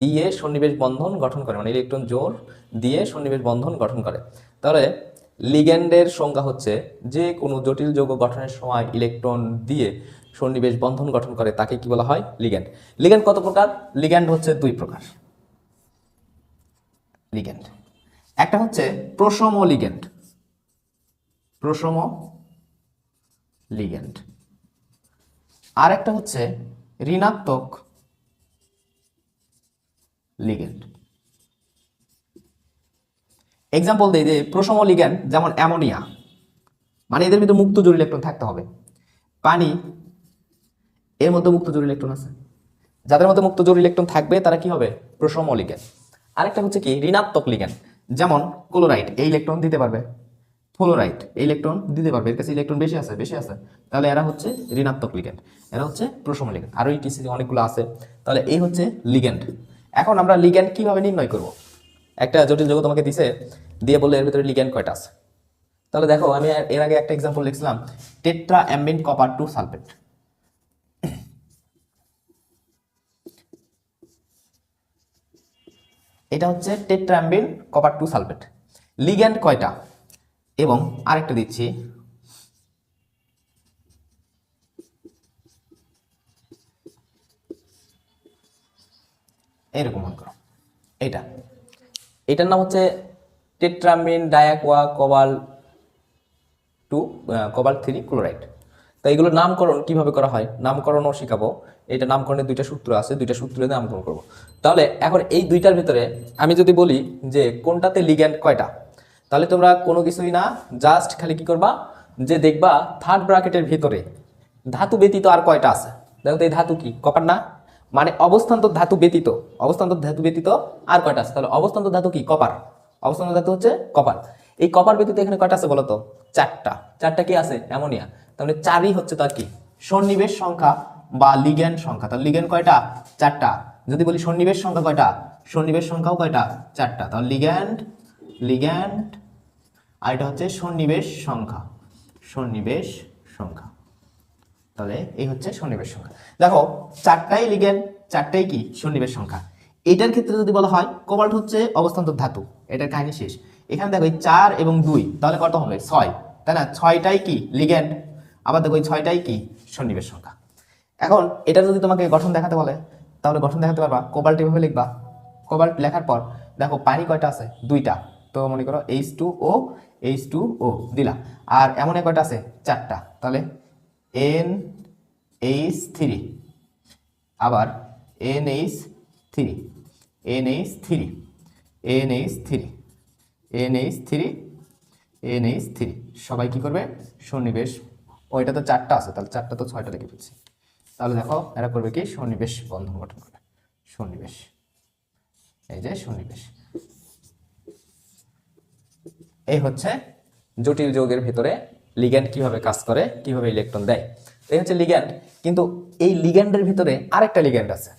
দিয়ে সন্নিবেশ বন্ধন গঠন করে মানে ইলেকট্রন জোর দিয়ে সন্নিবেশ বন্ধন গঠন করে। তাহলে লিগ্যান্ডের সংজ্ঞা হচ্ছে যে কোনো জটিল যৌগ গঠনের সময় ইলেকট্রন দিয়ে সন্নিবেশ বন্ধন গঠন করে, তাকে কি বলা হয়? লিগ্যান্ড। লিগ্যান্ড কত প্রকার? লিগ্যান্ড হচ্ছে দুই প্রকার। লিগ্যান্ড। একটা হচ্ছে প্রসম লিগ্যান্ড। প্রসম লিগ্যান্ড। আর একটা হচ্ছে ঋণাত্মক লিগ্যান্ড এক্সাম্পল দেই যে প্রসম লিগ্যান্ড যেমন অ্যামোনিয়া মানে এদের ভিতরে মুক্ত জোর ইলেকট্রন থাকতে হবে। পানি, এর মধ্যে মুক্ত জোর ইলেকট্রন আছে। যাদের মধ্যে মুক্ত জোর ইলেকট্রন থাকবে, তারা কি হবে? প্রসম লিগ্যান্ড আরেকটা হচ্ছে কি, ঋণাত্মক লিগ্যান্ড যেমন ক্লোরাইড, এই ইলেকট্রন দিতে পারবে। ফ্লোরাইড, এই ইলেকট্রন দিতে পারবে। এর কাছে ইলেকট্রন বেশি আছে বেশি আছে। তাহলে এরা হচ্ছে ঋণাত্মক লিগ্যান্ড এরা হচ্ছে প্রসম লিগ্যান্ড আরও ইটিসি অনেকগুলো আছে। তাহলে এই হচ্ছে লিগ্যান্ড এখন আমরা লিগ্যান্ড কীভাবে নির্ণয় করব? একটা জটিল যৌগ তোমাকে দিছে, দিয়ে বললে এর ভিতরে লিগ্যান্ড কয়টা আছে? তাহলে দেখো, আমি এর আগে একটা এক্সাম্পল লিখছিলাম টেট্রা অ্যাম্বিন কপার টু সালফেট এটা হচ্ছে tetraammine copper two sulphate ligand কয়টা? এবং আরেকটা দিচ্ছি এরকম মনে করো এটা এটার নাম হচ্ছে tetraammine diaqua cobalt two cobalt three chloride. তো এগুলোর নামকরণ কীভাবে করা হয়? নামকরণও শেখাবো। এটা নামকরণের দুইটা সূত্র আছে, দুইটা সূত্রে নামকরণ করব। তাহলে এখন এই দুইটার ভিতরে আমি যদি বলি যে কোনটাতে লিগ্যান্ড কয়টা, তাহলে তোমরা কোনো কিছুই না জাস্ট খালি কি করবা, যে দেখবা থার্ড ব্র্যাকেটের ভিতরে ধাতু ব্যতীত আর কয়টা আছে? দেখো তো এই ধাতু কি? কপার না? মানে অবস্থান্তর ধাতু ব্যতীত অবস্থান্তর ধাতু ব্যতীত আর কয়টা আছে? তাহলে অবস্থান্তর ধাতু কি? কপার। অবস্থান্তর ধাতু হচ্ছে কপার। এই কপার ব্যতীত এখানে কয়টা আছে বলতো? চারটা। চারটা কি আছে? অ্যামোনিয়া। তাহলে চারই হচ্ছে তার কি? সন্নিবেশ সংখ্যা বা লিগ্যান্ড সংখ্যা। তাহলে লিগ্যান্ড কয়টা? চারটা। যদি বলি সন্নিবেশ সংখ্যা কয়টা? সন্নিবেশ সংখ্যাও কয়টা? চারটা। তাহলে লিগ্যান্ড লিগ্যান্ড আর এটা হচ্ছে সন্নিবেশ সংখ্যা। সন্নিবেশ তাহলে এই হচ্ছে সন্নিবেশ সংখ্যা। দেখো, চারটাই লিগেন্ড, চারটাই কি? সন্নিবেশ সংখ্যা। এটার ক্ষেত্রে যদি বলা হয়, কোবাল্ট হচ্ছে অবস্থান্তর ধাতু। এটার কাহিনী শেষ। এখানে দেখো চার এবং দুই, তাহলে কত হবে? ছয়। তাই না? ছয়টাই কি? লিগেন্ড। আবার দেখো ছয়টাই কি? সন্নিবেশ সংখ্যা। এখন, এটা যদি তোমাকে গঠন দেখাতে বলে, তাহলে গঠন দেখাতে পারবা? কোবাল্ট এভাবে লিখবা। কোবাল্ট লেখার পর, দেখো, পানি কয়টা আছে? দুইটা। তো মনে করো H two O H two O দিলা। আর এমন কয়টা আছে? চারটা। তাহলে এন এইচ থ্রি। আবার N H three, N H three, N H three, N H three, N H three. সবাই কি করবে? সন্নিবেশ। ওইটা তো চারটা আছে, তাহলে চারটা তো ছয়টা লিখে ফেলছি। তাহলে দেখো, এরা করবে কি? সন্নিবেশ বন্ধন গঠন করবে। সন্নিবেশ। এই যে সন্নিবেশ। এই হচ্ছে জটিল যৌগের ভিতরে লিগ্যান্ড কীভাবে কাজ করে, কীভাবে ইলেকট্রন দেয়। এই হচ্ছে লিগ্যান্ড কিন্তু এই লিগ্যান্ডের ভিতরে আরেকটা লিগ্যান্ড আছে।